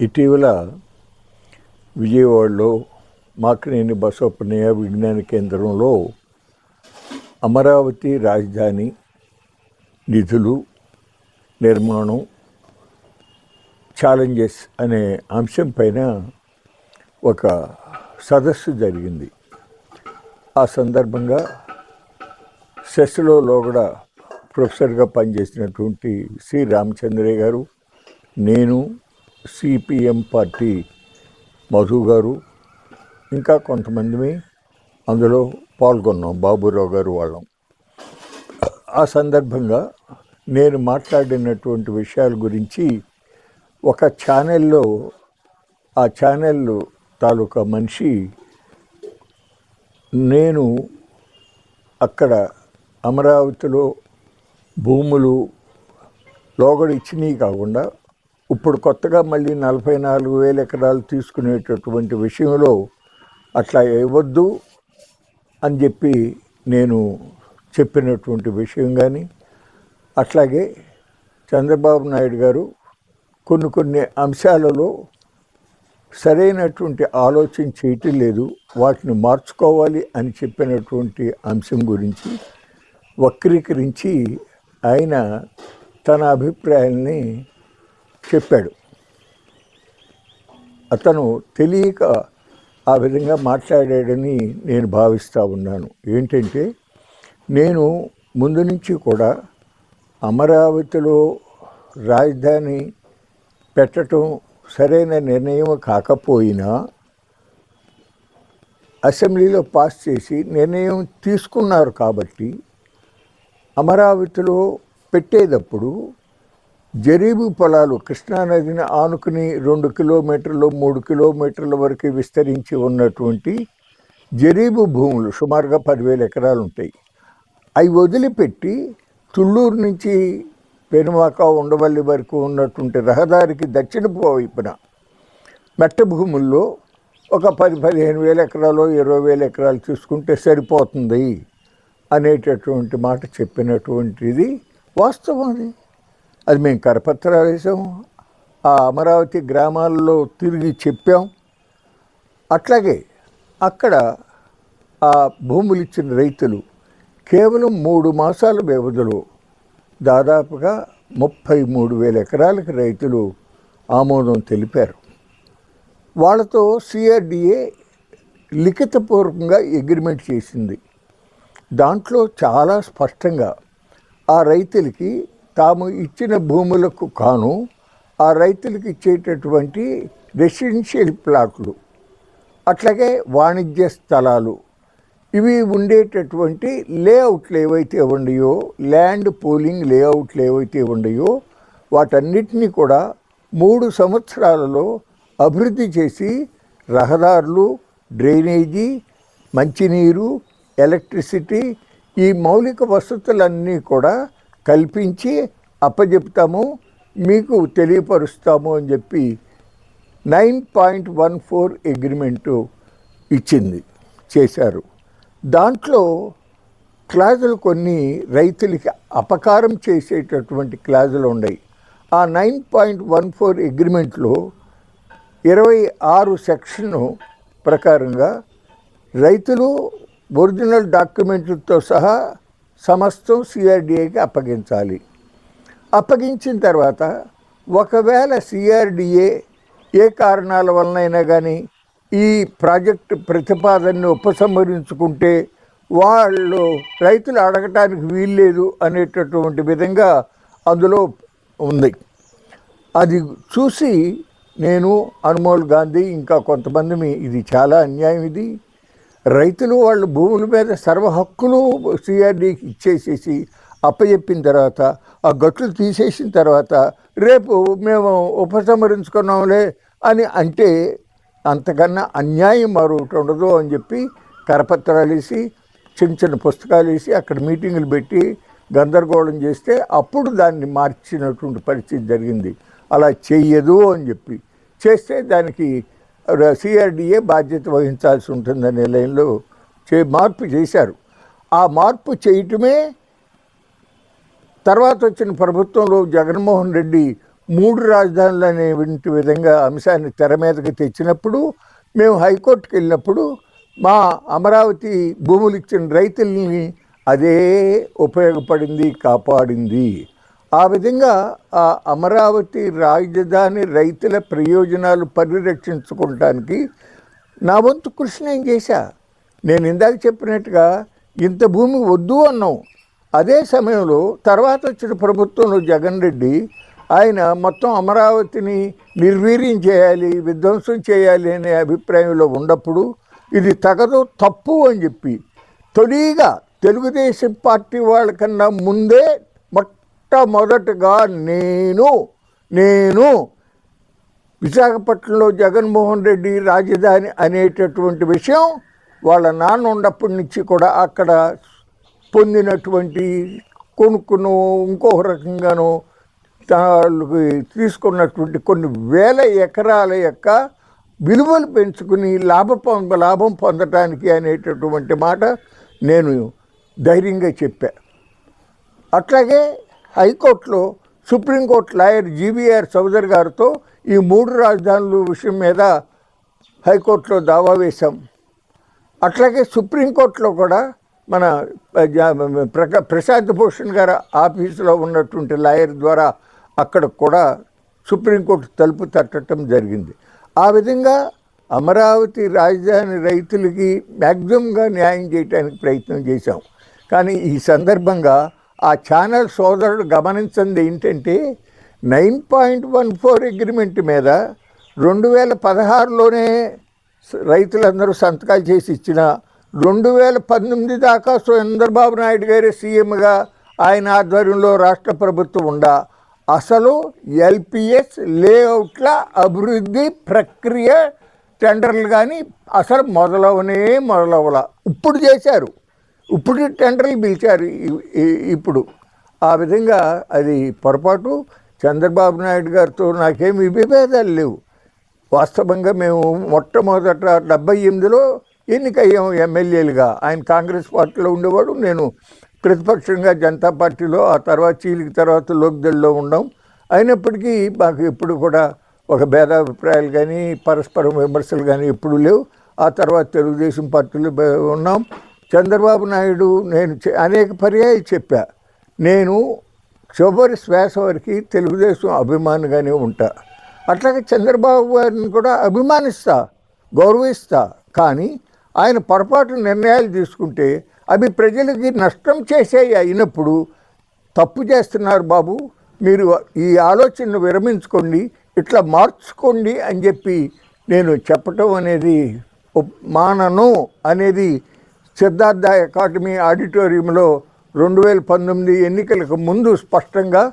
ఇటీవల విజయవాడలో మాకినేని బసవప్పనయ్య విజ్ఞాన కేంద్రంలో అమరావతి రాజధాని నిధులు నిర్మాణం ఛాలెంజెస్ అనే అంశం పైన ఒక సదస్సు జరిగింది. ఆ సందర్భంగా సెస్లో లోగడ ప్రొఫెసర్గా పనిచేసినటువంటి సి రామచంద్రయ్య గారు నేను సిపిఎం పార్టీ మధు గారు ఇంకా కొంతమంది అందులో పాల్గొన్నాం బాబురావు గారు వాళ్ళం. ఆ సందర్భంగా నేను మాట్లాడినటువంటి విషయాల గురించి ఒక ఛానల్లో ఆ ఛానల్ తాలూకా మనిషి నేను అక్కడ అమరావతిలో భూములు లోగడిచ్చినవి కాకుండా ఇప్పుడు కొత్తగా మళ్ళీ నలభై నాలుగు వేల ఎకరాలు తీసుకునేటటువంటి విషయంలో అట్లా ఇవ్వద్దు అని చెప్పి నేను చెప్పినటువంటి విషయం కానీ అట్లాగే చంద్రబాబు నాయుడు గారు కొన్ని కొన్ని అంశాలలో సరైనటువంటి ఆలోచన చేయటం లేదు వాటిని మార్చుకోవాలి అని చెప్పినటువంటి అంశం గురించి వక్రీకరించి ఆయన తన అభిప్రాయాల్ని చెప్పాడు. అతను తెలియక ఆ విధంగా మాట్లాడాడని నేను భావిస్తూ ఉన్నాను. ఏంటంటే నేను ముందు నుంచి కూడా అమరావతిలో రాజధాని పెట్టడం సరైన నిర్ణయం కాకపోయినా అసెంబ్లీలో పాస్ చేసి నిర్ణయం తీసుకున్నారు కాబట్టి అమరావతిలో పెట్టేటప్పుడు జరీబు పొలాలు కృష్ణానదిని ఆనుకుని రెండు కిలోమీటర్లు మూడు కిలోమీటర్ల వరకు విస్తరించి ఉన్నటువంటి జరీబు భూములు సుమారుగా పదివేల ఎకరాలు ఉంటాయి. అవి వదిలిపెట్టి తుళ్ళూరు నుంచి పెనుమాక ఉండవల్లి వరకు ఉన్నటువంటి రహదారికి దక్షిణపు వైపున మెట్ట భూముల్లో ఒక పది పదిహేను వేల ఎకరాలు ఇరవై వేల ఎకరాలు చూసుకుంటే సరిపోతుంది అనేటటువంటి మాట చెప్పినటువంటిది వాస్తవం అది. అది మేము కరపత్రాలు వేసాం ఆ అమరావతి గ్రామాల్లో తిరిగి చెప్పాం. అట్లాగే అక్కడ ఆ భూములు ఇచ్చిన రైతులు కేవలం మూడు మాసాల వ్యవధిలో దాదాపుగా ముప్పై మూడు వేల ఎకరాలకు రైతులు ఆమోదం తెలిపారు. వాళ్ళతో సిఆర్డిఏ లిఖితపూర్వకంగా అగ్రిమెంట్ చేసింది. దాంట్లో చాలా స్పష్టంగా ఆ రైతులకి తాము ఇచ్చిన భూములకు కాను ఆ రైతులకు ఇచ్చేటటువంటి రెసిడెన్షియల్ ప్లాట్లు అట్లాగే వాణిజ్య స్థలాలు ఇవి ఉండేటటువంటి లేఅవుట్లు ఏవైతే ఉండయో ల్యాండ్ పూలింగ్ లేఅవుట్లు ఏవైతే ఉండయో వాటన్నిటినీ కూడా మూడు సంవత్సరాలలో అభివృద్ధి చేసి రహదారులు డ్రైనేజీ మంచినీరు ఎలక్ట్రిసిటీ ఈ మౌలిక వసతులన్నీ కూడా కల్పించి అప్పజెప్తాము మీకు తెలియపరుస్తాము అని చెప్పి nine point one four agreement ఇచ్చింది చేశారు. దాంట్లో క్లాజులు కొన్ని రైతులకి అపకారం చేసేటటువంటి క్లాజులు ఉన్నాయి. ఆ నైన్ పాయింట్ వన్ ఫోర్ అగ్రిమెంట్లో ఇరవై ఆరు సెక్షన్ ప్రకారంగా రైతులు ఒరిజినల్ డాక్యుమెంట్లతో సహా సమస్తం సిఆర్డిఏకి అప్పగించాలి. అప్పగించిన తర్వాత ఒకవేళ సిఆర్డిఏ ఏ కారణాల వలనైనా కానీ ఈ ప్రాజెక్టు ప్రతిపాదనను ఉపసంహరించుకుంటే వాళ్ళు రైతులు అడగటానికి వీల్లేదు అనేటటువంటి విధంగా అందులో ఉంది. అది చూసి నేను అనుమోల్ గాంధీ ఇంకా కొంతమంది ఇది చాలా అన్యాయం ఇది. రైతులు వాళ్ళ భూముల మీద సర్వ హక్కులు సిఆర్డీకి ఇచ్చేసేసి అప్పచెప్పిన తర్వాత ఆ గట్లు తీసేసిన తర్వాత రేపు మేము ఉపసంహరించుకున్నాంలే అని అంటే అంతకన్నా అన్యాయం మరొకటి ఉండదు అని చెప్పి కరపత్రాలు వేసి చిన్న చిన్న పుస్తకాలు వేసి అక్కడ మీటింగులు పెట్టి గందరగోళం చేస్తే అప్పుడు దాన్ని మార్చినటువంటి పరిస్థితి జరిగింది. అలా చెయ్యదు అని చెప్పి చేస్తే దానికి సిఆర్డిఏ బాధ్యత వహించాల్సి ఉంటుందనే లైన్లో చే మార్పు చేశారు. ఆ మార్పు చేయటమే తర్వాత వచ్చిన ప్రభుత్వంలో జగన్మోహన్ రెడ్డి మూడు రాజధానులు అనే విధంగా అంశాన్ని తెర మీదకి తెచ్చినప్పుడు మేము హైకోర్టుకి వెళ్ళినప్పుడు మా అమరావతి భూములు ఇచ్చిన రైతుల్ని అదే ఉపయోగపడింది కాపాడింది. ఆ విధంగా ఆ అమరావతి రాజధాని రైతుల ప్రయోజనాలు పరిరక్షించుకోవటానికి నా వంతు కృషి నేను చేశా. నేను ఇందాక చెప్పినట్టుగా ఇంత భూమి వద్దు అన్నాం అదే సమయంలో తర్వాత వచ్చిన ప్రభుత్వంలో జగన్ రెడ్డి ఆయన మొత్తం అమరావతిని నిర్వీర్యం చేయాలి విధ్వంసం చేయాలి అనే అభిప్రాయంలో ఉన్నప్పుడు ఇది తగదు తప్పు అని చెప్పి తొలిగా తెలుగుదేశం పార్టీ వాళ్ళకన్నా ముందే మొట్టమొదటగా నేను నేను విశాఖపట్నంలో జగన్మోహన్ రెడ్డి రాజధాని అనేటటువంటి విషయం వాళ్ళ నాన్న ఉన్నప్పటి నుంచి కూడా అక్కడ పొందినటువంటి కొనుక్కును ఇంకొక రకంగాను తాళ్ళకి తీసుకున్నటువంటి కొన్ని వేల ఎకరాల యొక్క విలువలు పెంచుకుని లాభ లాభం పొందటానికి అనేటటువంటి మాట నేను ధైర్యంగా చెప్పా. అట్లాగే హైకోర్టులో సుప్రీంకోర్టు లాయర్ జీవీఆర్ చౌదరి గారితో ఈ మూడు రాజధానుల విషయం మీద హైకోర్టులో దావా వేశాం. అట్లాగే సుప్రీంకోర్టులో కూడా మన ప్రకా ప్రక ప్రశాంత్ భూషణ్ గారి ఆఫీసులో ఉన్నటువంటి లాయర్ ద్వారా అక్కడ కూడా సుప్రీంకోర్టు తలుపు తట్టడం జరిగింది. ఆ విధంగా అమరావతి రాజధాని రైతులకి మ్యాక్సిమంగా న్యాయం చేయడానికి ప్రయత్నం చేశాం. కానీ ఈ సందర్భంగా ఆ ఛానల్ సోదరుడు గమనించింది ఏంటంటే nine point one four agreement మీద రెండు వేల పదహారులోనే రైతులందరూ సంతకాలు చేసి ఇచ్చిన రెండు వేల పంతొమ్మిది దాకా చంద్రబాబు నాయుడు గారే సీఎంగా ఆయన ఆధ్వర్యంలో రాష్ట్ర ప్రభుత్వం ఉండా. అసలు ఎల్పిఎస్ లేఅవుట్ల అభివృద్ధి ప్రక్రియ టెండర్లు కానీ అసలు మొదలవనే మొదలవల. ఇప్పుడు చేశారు. ఇప్పుడు టెండర్లు పిలిచారు ఇప్పుడు. ఆ విధంగా అది పొరపాటు. చంద్రబాబు నాయుడు గారితో నాకేమి విభేదాలు లేవు. వాస్తవంగా మేము మొట్టమొదట డెబ్బై ఎనిమిదిలో ఎన్నికయ్యాము ఎమ్మెల్యేలుగా. ఆయన కాంగ్రెస్ పార్టీలో ఉండేవాడు. నేను ప్రతిపక్షంగా జనతా పార్టీలో ఆ తర్వాత చీలిక తర్వాత లోక్దళ్ళో ఉన్నాం. అయినప్పటికీ మాకు ఎప్పుడు కూడా ఒక భేదాభిప్రాయాలు కానీ పరస్పర విమర్శలు కానీ ఎప్పుడు లేవు. ఆ తర్వాత తెలుగుదేశం పార్టీలో ఉన్నాం. చంద్రబాబు నాయుడు నేను చె- అనేక పర్యాయాలు చెప్పా. నేను చివరి శ్వాస వరకు తెలుగుదేశం అభిమానిగానే ఉంటా. అట్లాగే చంద్రబాబు గారిని కూడా అభిమానిస్తా గౌరవిస్తా. కానీ ఆయన పొరపాటు నిర్ణయాలు తీసుకుంటే అవి ప్రజలకి నష్టం చేసే అయినప్పుడు తప్పు చేస్తున్నారు బాబు. మీరు ఈ ఆలోచనను విరమించుకోండి ఇట్లా మార్చుకోండి అని చెప్పి నేను చెప్పటం అనేది మానను అనేది సిద్ధార్థ అకాడమీ ఆడిటోరియంలో రెండు వేల పంతొమ్మిది ఎన్నికలకు ముందు స్పష్టంగా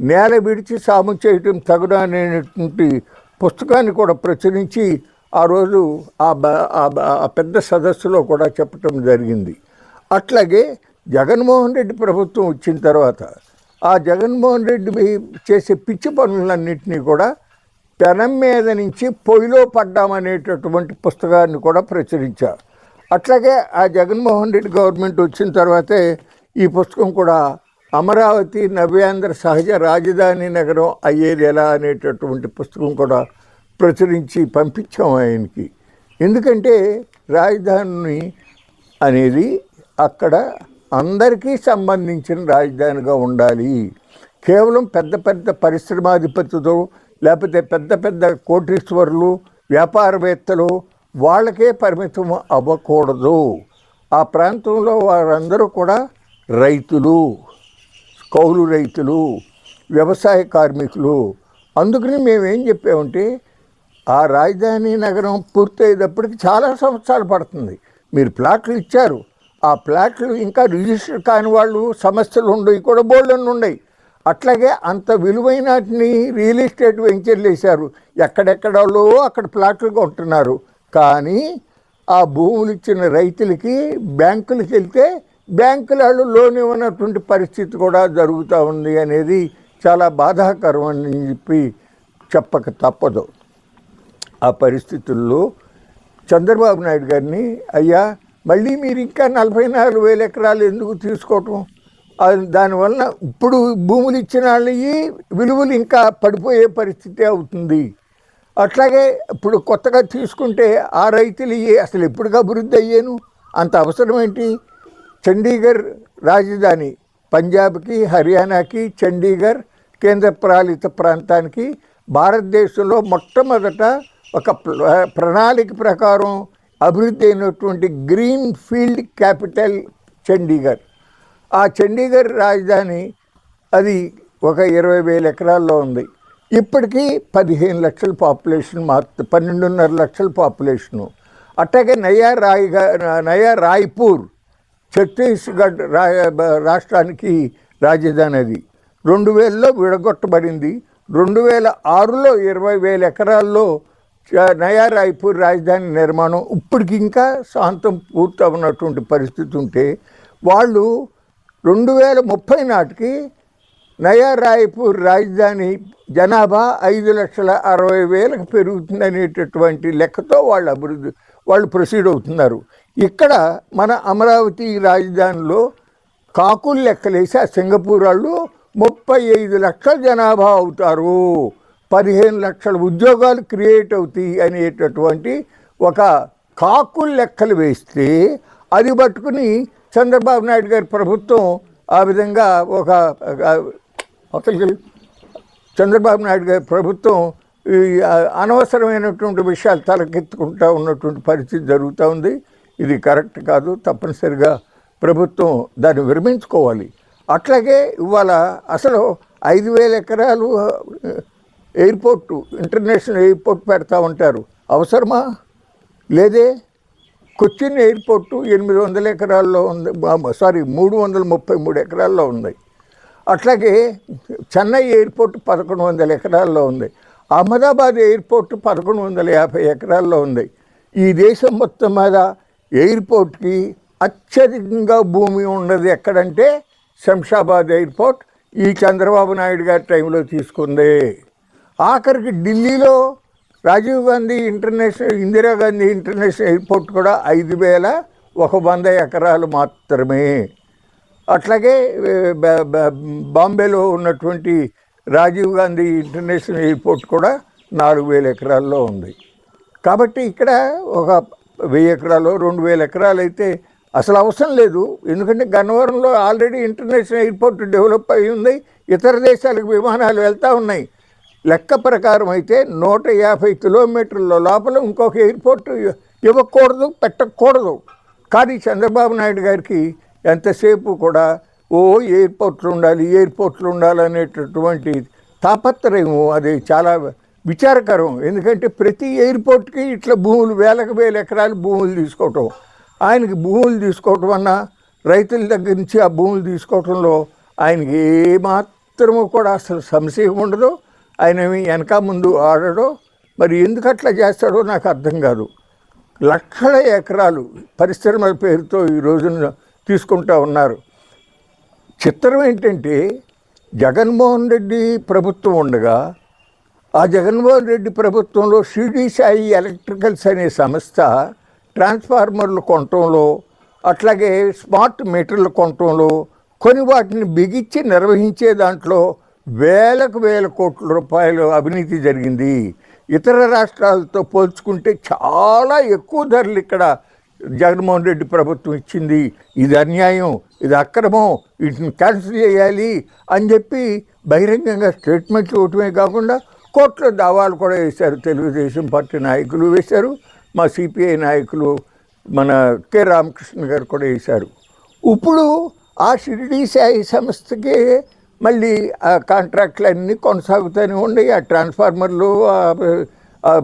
నేల విడిచి సాము చేయటం తగుడు అనేటువంటి పుస్తకాన్ని కూడా ప్రచురించి ఆ రోజు ఆ ఆ పెద్ద సదస్సులో కూడా చెప్పటం జరిగింది. అట్లాగే జగన్మోహన్ రెడ్డి ప్రభుత్వం వచ్చిన తర్వాత ఆ జగన్మోహన్ రెడ్డి మీ- చేసే పిచ్చి పనులన్నింటినీ కూడా పెనం మీద నుంచి పొయ్యిలో పడ్డామనేటటువంటి పుస్తకాన్ని కూడా ప్రచురించారు. అట్లాగే ఆ జగన్మోహన్ రెడ్డి గవర్నమెంట్ వచ్చిన తర్వాతే ఈ పుస్తకం కూడా అమరావతి నవ్యాంధ్ర సహజ రాజధాని నగరం అయ్యేది ఎలా అనేటటువంటి పుస్తకం కూడా ప్రచురించి పంపించాం ఆయనకి. ఎందుకంటే రాజధాని అనేది అక్కడ అందరికీ సంబంధించిన రాజధానిగా ఉండాలి. కేవలం పెద్ద పెద్ద పరిశ్రమాధిపతులు లేకపోతే పెద్ద పెద్ద కోటీశ్వరులు వ్యాపారవేత్తలు వాళ్ళకే పరిమితం అవ్వకూడదు. ఆ ప్రాంతంలో వారందరూ కూడా రైతులు కౌలు రైతులు వ్యవసాయ కార్మికులు. అందుకని మేమేం చెప్పామంటే ఆ రాజధాని నగరం పూర్తయ్యేటప్పటికి చాలా సంవత్సరాలు పడుతుంది. మీరు ప్లాట్లు ఇచ్చారు. ఆ ప్లాట్లు ఇంకా రిజిస్టర్ కాని వాళ్ళు సమస్యలు ఉండవు కూడా బోల్డన్ ఉన్నాయి అట్లాగే అంత విలువైన వాటిని రియల్ ఎస్టేట్ వెంచర్లు వేశారు. ఎక్కడెక్కడలో అక్కడ ప్లాట్లు కొంటున్నారు. కానీ ఆ భూములు ఇచ్చిన రైతులకి బ్యాంకులకు వెళ్తే బ్యాంకుల వాళ్ళు లోన్ ఇవ్వనటువంటి పరిస్థితి కూడా జరుగుతూ ఉంది అనేది చాలా బాధాకరం అని చెప్పి చెప్పక తప్పదు. ఆ పరిస్థితుల్లో చంద్రబాబు నాయుడు గారిని అయ్యా మళ్ళీ మీరు ఇంకా నలభై నాలుగు వేల ఎకరాలు ఎందుకు తీసుకోవటం? అది దానివల్ల ఇప్పుడు భూములు ఇచ్చిన వాళ్ళవి విలువలు ఇంకా పడిపోయే పరిస్థితి అవుతుంది. అట్లాగే ఇప్పుడు కొత్తగా తీసుకుంటే ఆ రైతులు అసలు ఎప్పుడు అభివృద్ధి అయ్యాను? అంత అవసరం ఏంటి? చండీగఢ్ రాజధాని పంజాబ్కి హర్యానాకి చండీగఢ్ కేంద్ర పాలిత ప్రాంతానికి భారతదేశంలో మొట్టమొదట ఒక ప్రణాళిక ప్రకారం అభివృద్ధి అయినటువంటి గ్రీన్ ఫీల్డ్ క్యాపిటల్ చండీగఢ్ ఆ చండీగఢ్ రాజధాని అది ఒక ఇరవై వేల ఎకరాల్లో ఉంది. ఇప్పటికీ పదిహేను లక్షల పాపులేషన్ మాత్రం పన్నెండున్నర లక్షల పాపులేషను. అట్లాగే నయా రాయిగా నయా రాయ్పూర్ ఛత్తీస్గఢ్ రాయ రాష్ట్రానికి రాజధాని అది. రెండు వేలలో విడగొట్టబడింది. రెండు వేల ఆరులో ఇరవై వేల ఎకరాల్లో నయా రాయ్పూర్ రాజధాని నిర్మాణం ఇప్పటికి ఇంకా శాంతం పూర్తవున్నటువంటి పరిస్థితి ఉంటే వాళ్ళు రెండు వేల ముప్పై నాటికి నయా రాయ్పూర్ రాజధాని జనాభా ఐదు లక్షల అరవై వేలకు పెరుగుతుందనేటటువంటి లెక్కతో వాళ్ళు అభివృద్ధి వాళ్ళు ప్రొసీడ్ అవుతున్నారు. ఇక్కడ మన అమరావతి రాజధానిలో కాకులు లెక్కలేసి ఆ సింగపూర్ వాళ్ళు ముప్పై ఐదు లక్షల జనాభా అవుతారు. పదిహేను లక్షల ఉద్యోగాలు క్రియేట్ అవుతాయి అనేటటువంటి ఒక కాకులు లెక్కలు వేస్తే అది పట్టుకుని చంద్రబాబు నాయుడు గారి ప్రభుత్వం ఆ విధంగా ఒక అసలు చంద్రబాబు నాయుడు గారి ప్రభుత్వం ఈ అనవసరమైనటువంటి విషయాలు తలకెత్తుకుంటా ఉన్నటువంటి పరిస్థితి జరుగుతూ ఉంది. ఇది కరెక్ట్ కాదు. తప్పనిసరిగా ప్రభుత్వం దాన్ని విరమించుకోవాలి. అట్లాగే ఇవాళ అసలు ఐదు వేల ఎకరాలు ఎయిర్పోర్టు ఇంటర్నేషనల్ ఎయిర్పోర్ట్ పెడతా ఉంటారు. అవసరమా? లేదే? కొచ్చిన్ ఎయిర్పోర్టు ఎనిమిది వందల ఎకరాల్లో ఉంది. సారీ మూడు వందల ముప్పై మూడు ఎకరాల్లో ఉంది. అట్లాగే చెన్నై ఎయిర్పోర్ట్ పదకొండు వందల ఎకరాల్లో ఉంది. అహ్మదాబాద్ ఎయిర్పోర్ట్ పదకొండు వందల యాభై ఎకరాల్లో ఉంది. ఈ దేశం మొత్తం మీద ఎయిర్పోర్ట్కి అత్యధికంగా భూమి ఉన్నది ఎక్కడంటే శంషాబాద్ ఎయిర్పోర్ట్ ఈ చంద్రబాబు నాయుడు గారి టైంలో తీసుకుంది. ఆఖరికి ఢిల్లీలో Rajiv Gandhi international Indira Gandhi international airport కూడా ఐదు వేల ఒక వంద ఎకరాలు మాత్రమే. అట్లాగే బాంబేలో ఉన్నటువంటి రాజీవ్ గాంధీ ఇంటర్నేషనల్ ఎయిర్పోర్ట్ కూడా నాలుగు వేల ఎకరాల్లో ఉంది. కాబట్టి ఇక్కడ ఒక వెయ్యి ఎకరాలు రెండు వేల ఎకరాలు అయితే అసలు అవసరం లేదు. ఎందుకంటే గన్నవరంలో ఆల్రెడీ ఇంటర్నేషనల్ ఎయిర్పోర్ట్ డెవలప్ అయి ఉంది. ఇతర దేశాలకు విమానాలు వెళ్తూ ఉన్నాయి. లెక్క ప్రకారం అయితే నూట యాభై కిలోమీటర్ల లోపల ఇంకొక ఎయిర్పోర్ట్ ఇవ్వకూడదు పెట్టకూడదు. కానీ చంద్రబాబు నాయుడు గారికి ఎంతసేపు కూడా ఓ ఎయిర్పోర్ట్లు ఉండాలి ఎయిర్పోర్ట్లు ఉండాలనేటటువంటి తాపత్రయం అది చాలా విచారకరం. ఎందుకంటే ప్రతి ఎయిర్పోర్ట్కి ఇట్లా భూములు వేలకు వేల ఎకరాలు భూములు తీసుకోవటం. ఆయనకి భూములు తీసుకోవటం అన్నా రైతుల దగ్గర నుంచి ఆ భూములు తీసుకోవటంలో ఆయనకి ఏమాత్రము కూడా అసలు సంశయం ఉండదు. ఆయన వెనక ముందు ఆడడో మరి ఎందుకు అట్లా చేస్తాడో నాకు అర్థం కాదు. లక్షల ఎకరాలు పరిశ్రమల పేరుతో ఈ రోజున తీసుకుంటా ఉన్నారు. చిత్రం ఏంటంటే జగన్మోహన్ రెడ్డి ప్రభుత్వం ఉండగా ఆ జగన్మోహన్ రెడ్డి ప్రభుత్వంలో షిరిడి సాయి ఎలక్ట్రికల్స్ అనే సంస్థ ట్రాన్స్ఫార్మర్లు కొనటంలో అట్లాగే స్మార్ట్ మీటర్లు కొనటంలో కొన్ని వాటిని బిగించి నిర్వహించే దాంట్లో వేలకు వేల కోట్ల రూపాయలు అవినీతి జరిగింది. ఇతర రాష్ట్రాలతో పోల్చుకుంటే చాలా ఎక్కువ ధరలు ఇక్కడ జగన్మోహన్ రెడ్డి ప్రభుత్వం ఇచ్చింది. ఇది అన్యాయం ఇది అక్రమం వీటిని క్యాన్సిల్ చేయాలి అని చెప్పి బహిరంగంగా స్టేట్మెంట్లు ఇవ్వటమే కాకుండా కోర్టులో దావాలు కూడా వేశారు. తెలుగుదేశం పార్టీ నాయకులు వేశారు. మా సిపిఐ నాయకులు మన కె రామకృష్ణ గారు కూడా వేశారు. ఇప్పుడు ఆ షిరిడీ సాయి సంస్థకి మళ్ళీ ఆ కాంట్రాక్ట్లు అన్నీ కొనసాగుతూనే ఉన్నాయి. ఆ ట్రాన్స్ఫార్మర్లు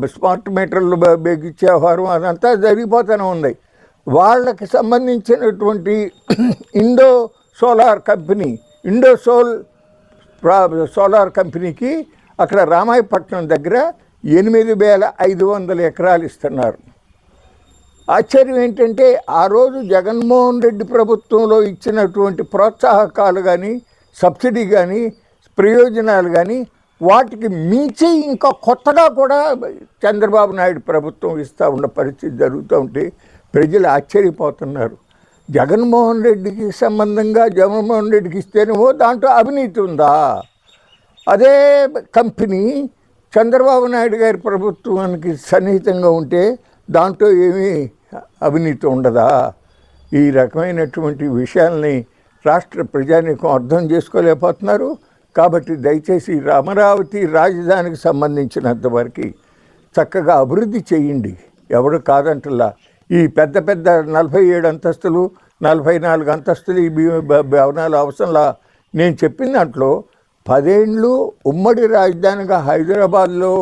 స్మార్ట్ మీటర్లు బ- బిగించే వ్యవహారం అదంతా జరిగిపోతూనే ఉంది. వాళ్ళకి సంబంధించినటువంటి Indo solar company Indo sol ప్రా- సోలార్ కంపెనీకి అక్కడ రామాయపట్నం దగ్గర ఎనిమిది వేల ఐదు వందల ఎకరాలు ఇస్తున్నారు. ఆశ్చర్యం ఏంటంటే ఆ రోజు జగన్మోహన్ రెడ్డి ప్రభుత్వంలో ఇచ్చినటువంటి ప్రోత్సాహకాలు కానీ సబ్సిడీ కానీ ప్రయోజనాలు కానీ వాటికి మించి ఇంకా కొత్తగా కూడా చంద్రబాబు నాయుడు ప్రభుత్వం ఇస్తూ ఉన్న పరిస్థితి జరుగుతూ ఉంటే ప్రజలు ఆశ్చర్యపోతున్నారు. జగన్మోహన్ రెడ్డికి సంబంధంగా జగన్మోహన్ రెడ్డికి ఇస్తేనేమో దాంట్లో అవినీతి ఉందా? అదే కంపెనీ చంద్రబాబు నాయుడు గారి ప్రభుత్వానికి సన్నిహితంగా ఉంటే దాంట్లో ఏమీ అవినీతి ఉండదా? ఈ రకమైనటువంటి విషయాల్ని రాష్ట్ర ప్రజానీకం అర్థం చేసుకోలేకపోతున్నారు. కాబట్టి దయచేసి అమరావతి రాజధానికి సంబంధించినంతవరకు చక్కగా అభివృద్ధి చేయండి. ఎవడు కాదంటలా ఈ పెద్ద పెద్ద నలభై ఏడు అంతస్తులు నలభై నాలుగు అంతస్తులు ఈ భవనాలు అవసరంలా నేను చెప్పిన దాంట్లో పదేండ్లు ఉమ్మడి రాజధానిగా హైదరాబాద్లో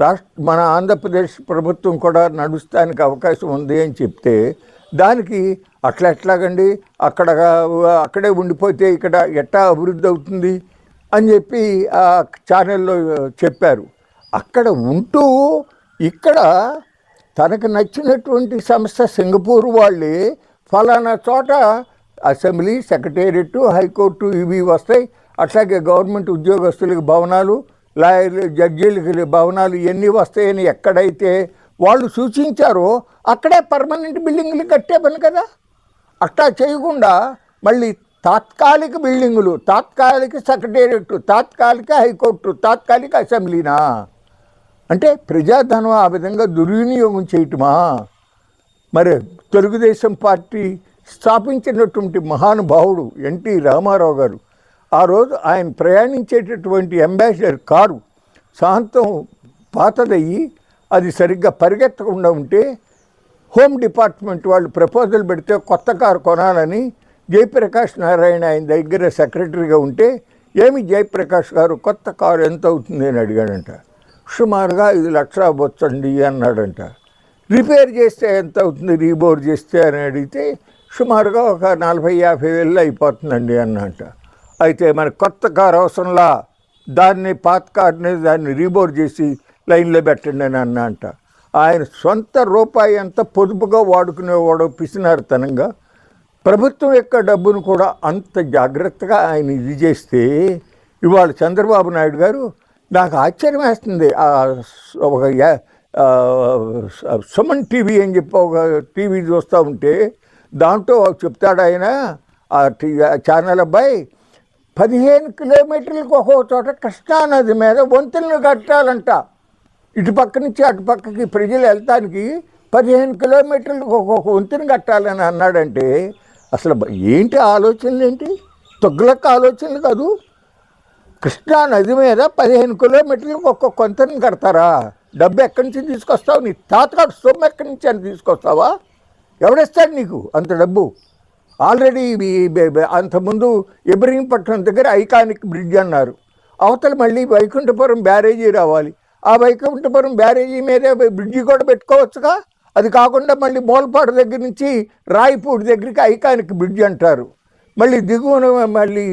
రాష్ట్ర మన ఆంధ్రప్రదేశ్ ప్రభుత్వం కూడా నడుస్తానికి అవకాశం ఉంది అని చెప్తే దానికి అట్లా ఎట్లాగండి? అక్కడ అక్కడే ఉండిపోతే ఇక్కడ ఎట్టా అభివృద్ధి అవుతుంది? అని చెప్పి ఆ ఛానల్లో చెప్పారు. అక్కడ ఉంటూ ఇక్కడ తనకు నచ్చినటువంటి సంస్థ సింగపూర్ వాళ్ళే. ఫలానా చోట అసెంబ్లీ సెక్రటేరియట్ హైకోర్టు ఇవి వస్తాయి. అట్లాగే గవర్నమెంట్ ఉద్యోగస్తులకి భవనాలు లాయర్లు జడ్జీలకి భవనాలు ఇవన్నీ వస్తాయని ఎక్కడైతే వాళ్ళు సూచించారో అక్కడే పర్మనెంట్ బిల్డింగ్లు కట్టే పని కదా. అట్లా చేయకుండా మళ్ళీ తాత్కాలిక బిల్డింగులు తాత్కాలిక సెక్రటేరియట్ తాత్కాలిక హైకోర్టు తాత్కాలిక అసెంబ్లీనా? అంటే ప్రజాధనం ఆ విధంగా దుర్వినియోగం చేయటమా? మరి తెలుగుదేశం పార్టీ స్థాపించినటువంటి మహానుభావుడు ఎన్టీ రామారావు గారు ఆ రోజు ఆయన ప్రయాణించేటటువంటి అంబాసిడర్ కారు సాంతం పాతదయ్యి అది సరిగ్గా పరిగెత్తకుండా ఉంటే హోమ్ డిపార్ట్మెంట్ వాళ్ళు ప్రపోజల్ పెడితే కొత్త కారు కొనాలని జయప్రకాష్ నారాయణ ఆయన దగ్గర సెక్రటరీగా ఉంటే ఏమి జయప్రకాష్ గారు కొత్త కారు ఎంత అవుతుంది? అని అడిగాడంట. సుమారుగా ఐదు లక్షలు అవ్వచ్చండి అన్నాడంట. రిపేర్ చేస్తే ఎంత అవుతుంది? రీబోర్ చేస్తే అని అడిగితే సుమారుగా ఒక నలభై యాభై వేలు అయిపోతుందండి అన్నట అయితే మన కొత్త కారు అవసరంలా? దాన్ని పాత కార్ని దాన్ని రీబోర్ చేసి లైన్లో పెట్టండి అని అన్నంట ఆయన సొంత రూపాయి అంత పొదుపుగా వాడుకునేవాడు పిసినారితనంగా ప్రభుత్వం యొక్క డబ్బును కూడా అంత జాగ్రత్తగా ఆయన ఇది చేస్తే ఇవాళ చంద్రబాబు నాయుడు గారు నాకు ఆశ్చర్యం వేస్తుంది ఒక సుమన్ టీవీ అని చెప్పి ఒక టీవీ చూస్తూ ఉంటే దాంట్లో చెప్తాడు ఆయన ఆ ఛానల్ అబ్బాయి పదిహేను కిలోమీటర్లకు ఒక్కో చోట కృష్ణానది మీద వంతెనలు కట్టాలంట. ఇటు పక్క నుంచి అటు పక్కకి ప్రజలు వెళ్తానికి పదిహేను కిలోమీటర్లకు ఒక్కొక్క వంతెన కట్టాలని అన్నాడంటే అసలు ఏంటి ఆలోచనలు ఏంటి తొగ్గులకు ఆలోచనలు కాదు. కృష్ణా నది మీద పదిహేను కిలోమీటర్లకు ఒక్కొక్క వంతెన కడతారా? డబ్బు ఎక్కడి నుంచి తీసుకొస్తావు? నీ తాతగాడు సొమ్ము ఎక్కడి నుంచి అని తీసుకొస్తావా? ఎవడిస్తాడు నీకు అంత డబ్బు? ఆల్రెడీ అంతకుముందు ఇబ్రహీంపట్నం దగ్గర ఐకానిక్ బ్రిడ్జ్ అన్నారు. అవతల మళ్ళీ వైకుంఠపురం బ్యారేజీ రావాలి. ఆ వైకుంఠపురం బ్యారేజీ మీదే బ్రిడ్జి కూడా పెట్టుకోవచ్చుగా? అది కాకుండా మళ్ళీ మూలపాడు దగ్గర నుంచి రాయపూడి దగ్గరికి ఐకానిక్ బ్రిడ్జ్ అంటారు. మళ్ళీ దిగువన మళ్ళీ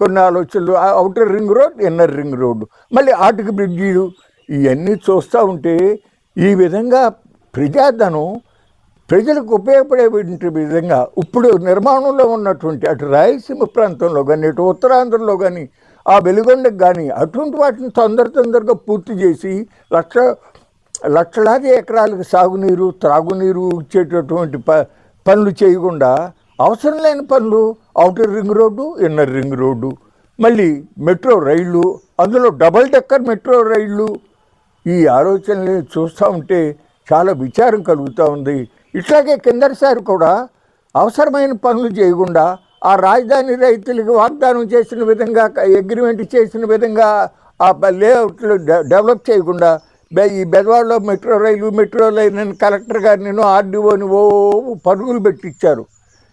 కొన్ని ఆలోచనలు outer ring road inner ring road మళ్ళీ ఆటకి బ్రిడ్జీలు ఇవన్నీ చూస్తూ ఉంటే ఈ విధంగా ప్రజాధనం ప్రజలకు ఉపయోగపడే విధంగా ఇప్పుడు నిర్మాణంలో ఉన్నటువంటి అటు రాయలసీమ ప్రాంతంలో కానీ ఇటు ఉత్తరాంధ్రలో కానీ ఆ వెలుగొండకు కానీ అటువంటి వాటిని తొందర తొందరగా పూర్తి చేసి లక్ష లక్షలాది ఎకరాలకు సాగునీరు త్రాగునీరు ఇచ్చేటటువంటి ప పనులు చేయకుండా అవసరం లేని పనులు outer ring road inner ring road. మళ్ళీ మెట్రో రైళ్ళు అందులో డబల్ డెక్కర్ మెట్రో రైళ్ళు. ఈ ఆలోచనలు చూస్తూ ఉంటే చాలా విచారం కలుగుతూ ఉంది. ఇట్లాగే కిందటిసారి కూడా అవసరమైన పనులు చేయకుండా ఆ రాజధాని రైతులకు వాగ్దానం చేసిన విధంగా అగ్రిమెంట్ చేసిన విధంగా ఆ లేఅవుట్లు డె- డెవలప్ చేయకుండా ఈ బెదవాడలో metro rail metro rail collector collector గారిని ఆర్డీఓని ఓ పరుగులు పెట్టించారు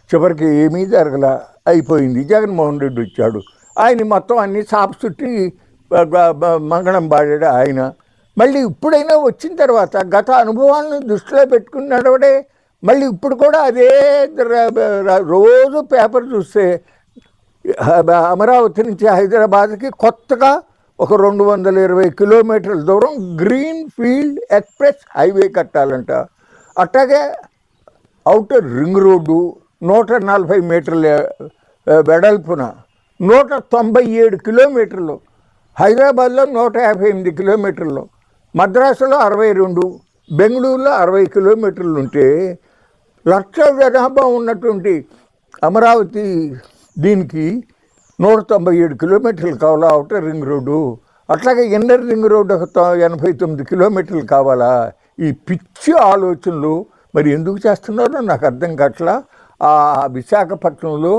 చివరికి ఏమీ జరగల. అయిపోయింది. జగన్మోహన్ రెడ్డి వచ్చాడు. ఆయన మొత్తం అన్ని సాపు చుట్టి మంగళం పాడాడు ఆయన. మళ్ళీ ఇప్పుడైనా వచ్చిన తర్వాత గత అనుభవాలను దృష్టిలో పెట్టుకుని నడవడే మళ్ళీ ఇప్పుడు కూడా అదే రోజు పేపర్ చూస్తే అమరావతి నుంచి హైదరాబాద్కి కొత్తగా ఒక రెండు వందల ఇరవై కిలోమీటర్ల దూరం గ్రీన్ ఫీల్డ్ ఎక్స్ప్రెస్ హైవే కట్టాలంట. అట్లాగే అవుటర్ రింగ్ రోడ్డు నూట నలభై మీటర్ల వెడల్పున నూట తొంభై ఏడు కిలోమీటర్లు హైదరాబాద్లో నూట యాభై ఎనిమిది కిలోమీటర్లు మద్రాసులో అరవై రెండు బెంగళూరులో అరవై కిలోమీటర్లు ఉంటే లక్ష జనాభా ఉన్నటువంటి అమరావతి దీనికి నూట తొంభై ఏడు కిలోమీటర్లు కావాలా? Outer ring road. అట్లాగే ఇన్నర్ రింగ్ రోడ్డు ఒక ఎనభై తొమ్మిది కిలోమీటర్లు కావాలా? ఈ పిచ్చి ఆలోచనలు మరి ఎందుకు చేస్తున్నారో నాకు అర్థం కావట్లా? ఆ విశాఖపట్నంలో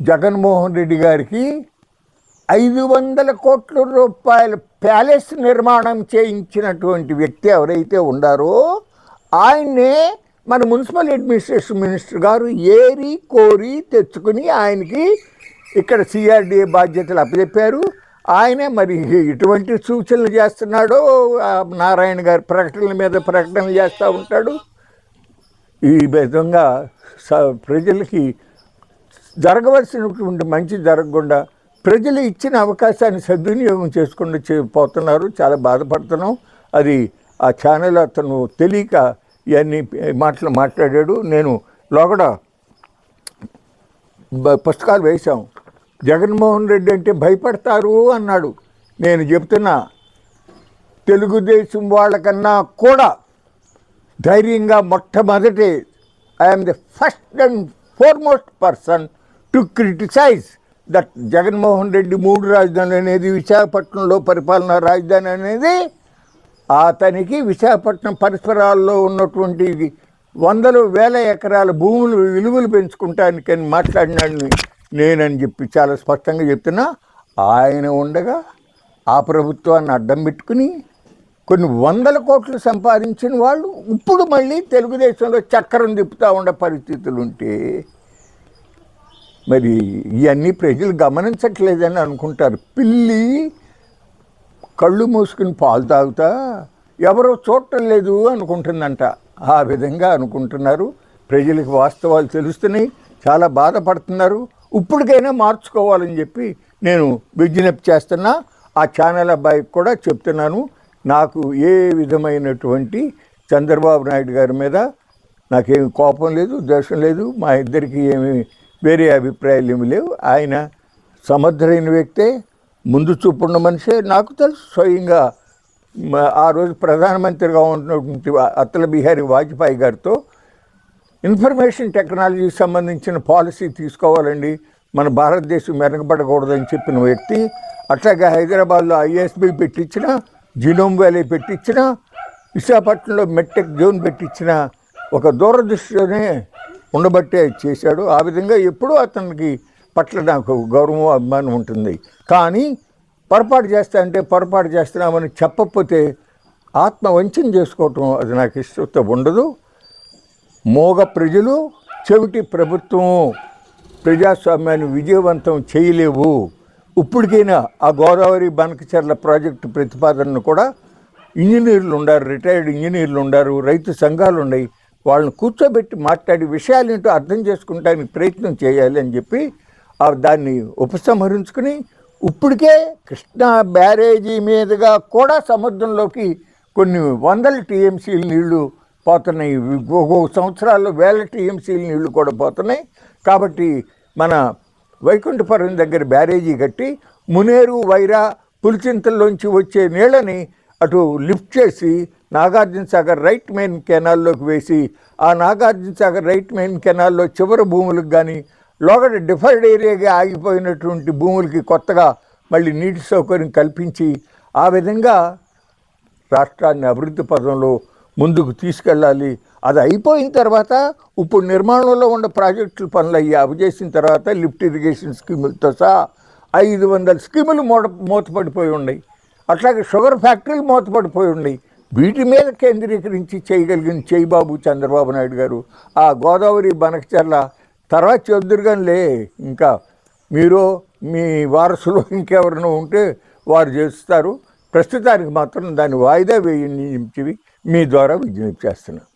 జగన్మోహన్ రెడ్డి గారికి ఐదు వందల కోట్ల రూపాయల ప్యాలెస్ నిర్మాణం చేయించినటువంటి వ్యక్తి ఎవరైతే ఉండారో ఆయన్నే మన మున్సిపల్ అడ్మినిస్ట్రేషన్ మినిస్టర్ గారు ఏరి కోరి తెచ్చుకుని ఆయనకి ఇక్కడ సిఆర్డిఏ బాధ్యతలు అప్పచెప్పారు. ఆయనే మరి ఎటువంటి సూచనలు చేస్తున్నాడో నారాయణ గారి ప్రకటనల మీద ప్రకటనలు చేస్తూ ఉంటాడు. ఈ విధంగా స- ప్రజలకి జరగవలసినటువంటి మంచి జరగకుండా ప్రజలు ఇచ్చిన అవకాశాన్ని సద్వినియోగం చేసుకుండా పోతున్నారు. చాలా బాధపడుతున్నాం. అది ఆ ఛానల్ అతను తెలియక ఇవన్నీ మాటలు మాట్లాడాడు. నేను లోగడ పుస్తకాలు వేశాం. జగన్మోహన్ రెడ్డి అంటే భయపడతారు అన్నాడు. నేను చెప్తున్నా తెలుగుదేశం వాళ్ళకన్నా కూడా ధైర్యంగా మొట్టమొదటి I'm the first and foremost person to criticize that Jaganmohan Reddy మూడు రాజధాని అనేది విశాఖపట్నంలో పరిపాలనా రాజధాని అనేది అతనికి విశాఖపట్నం పరిసరాల్లో ఉన్నటువంటి వందలు వేల ఎకరాల భూములు విలువలు పెంచుకుంటానికని మాట్లాడినాడు నేనని చెప్పి చాలా స్పష్టంగా చెప్తున్నా. ఆయన ఉండగా ఆ ప్రభుత్వాన్ని అడ్డం పెట్టుకుని కొన్ని వందల కోట్లు సంపాదించిన వాళ్ళు ఇప్పుడు మళ్ళీ తెలుగుదేశంలో చక్రం తిప్పుతూ ఉండే పరిస్థితులు ఉంటే మరి ఇవన్నీ ప్రజలు గమనించట్లేదని అనుకుంటారు. పిల్లి కళ్ళు మూసుకుని పాలు తాగుతా ఎవరో చూడటం లేదు అనుకుంటుందంట. ఆ విధంగా అనుకుంటున్నారు. ప్రజలకు వాస్తవాలు తెలుస్తున్నాయి. చాలా బాధపడుతున్నారు. ఇప్పటికైనా మార్చుకోవాలని చెప్పి నేను విజ్ఞప్తి చేస్తున్నా. ఆ ఛానల్ అబ్బాయికి కూడా చెప్తున్నాను. నాకు ఏ విధమైనటువంటి చంద్రబాబు నాయుడు గారి మీద నాకేమి కోపం లేదు ద్వేషం లేదు మా ఇద్దరికి ఏమి వేరే అభిప్రాయాలు ఏమి లేవు. ఆయన సమర్థులైన వ్యక్తే ముందు చూపున్న మనిషే. నాకు తెలుసు స్వయంగా ఆ రోజు ప్రధానమంత్రిగా ఉన్నటువంటి అత్తల బిహారీ వాజ్పేయి గారితో ఇన్ఫర్మేషన్ టెక్నాలజీకి సంబంధించిన పాలసీ తీసుకోవాలండి. మన భారతదేశం వెనకబడకూడదని చెప్పిన వ్యక్తి అట్లాగే హైదరాబాద్లో ఐఎస్బి పెట్టించిన జీనోమ్ వ్యాలీ పెట్టించిన విశాఖపట్నంలో మెట్టెక్ జోన్ పెట్టించిన ఒక దూరదృష్టిలోనే ఉండబట్టే చేశాడు. ఆ విధంగా ఎప్పుడూ అతనికి పట్ల నాకు గౌరవం అభిమానం ఉంటుంది. కానీ పొరపాటు చేస్తా అంటే పొరపాటు చేస్తున్నామని చెప్పకపోతే ఆత్మ వంచన చేసుకోవటం అది నాకు ఇష్టత ఉండదు. మోగ ప్రజలు చెవిటి ప్రభుత్వం ప్రజాస్వామ్యాన్ని విజయవంతం చేయలేవు. ఇప్పటికైనా ఆ గోదావరి బనకచర్ల ప్రాజెక్టు ప్రతిపాదనను కూడా ఇంజనీర్లు ఉండారు రిటైర్డ్ ఇంజనీర్లు ఉండారు రైతు సంఘాలు ఉన్నాయి. వాళ్ళని కూర్చోబెట్టి మాట్లాడి విషయాలు ఏంటో అర్థం చేసుకుంటానికి ప్రయత్నం చేయాలి అని చెప్పి ఆ దాన్ని ఉపసంహరించుకుని ఇప్పటికే కృష్ణా బ్యారేజీ మీదుగా కూడా సముద్రంలోకి కొన్ని వందల టీఎంసీల నీళ్ళు పోతున్నాయి. ఒక్కొక్క సంవత్సరాల్లో వేల టీఎంసీల నీళ్ళు కూడా పోతున్నాయి. కాబట్టి మన వైకుంఠపురం దగ్గర బ్యారేజీ కట్టి మునేరు వైరా పులిచింతల్లోంచి వచ్చే నీళ్ళని అటు లిఫ్ట్ చేసి నాగార్జున సాగర్ రైట్ మెయిన్ కెనాల్లోకి వేసి ఆ నాగార్జున సాగర్ రైట్ మెయిన్ కెనాల్లో చివరి భూములకు కానీ లోగడ డిఫర్డ్ ఏరియాగా ఆగిపోయినటువంటి భూములకి కొత్తగా మళ్ళీ నీటి సౌకర్యం కల్పించి ఆ విధంగా రాష్ట్రాన్ని అభివృద్ధి పదంలో ముందుకు తీసుకెళ్ళాలి. అది అయిపోయిన తర్వాత ఇప్పుడు నిర్మాణంలో ఉన్న ప్రాజెక్టులు పనులు అయ్యి అవి చేసిన తర్వాత లిఫ్ట్ ఇరిగేషన్ స్కీములతో సహా ఐదు వందల స్కీములు మూట మూతపడిపోయి ఉన్నాయి. అట్లాగే షుగర్ ఫ్యాక్టరీలు మూతపడిపోయి ఉన్నాయి. వీటి మీద కేంద్రీకరించి చేయగలిగిన చేయిబాబు చంద్రబాబు నాయుడు గారు ఆ గోదావరి బనకచర్ల తర్వాత చెద్దురుగానిలే ఇంకా మీరు మీ వారసులు ఇంకెవరైనా ఉంటే వారు చేస్తారు. ప్రస్తుతానికి మాత్రం దాన్ని వాయిదా వేయండి చెప్పి మీ ద్వారా విజ్ఞప్తి చేస్తున్నాను.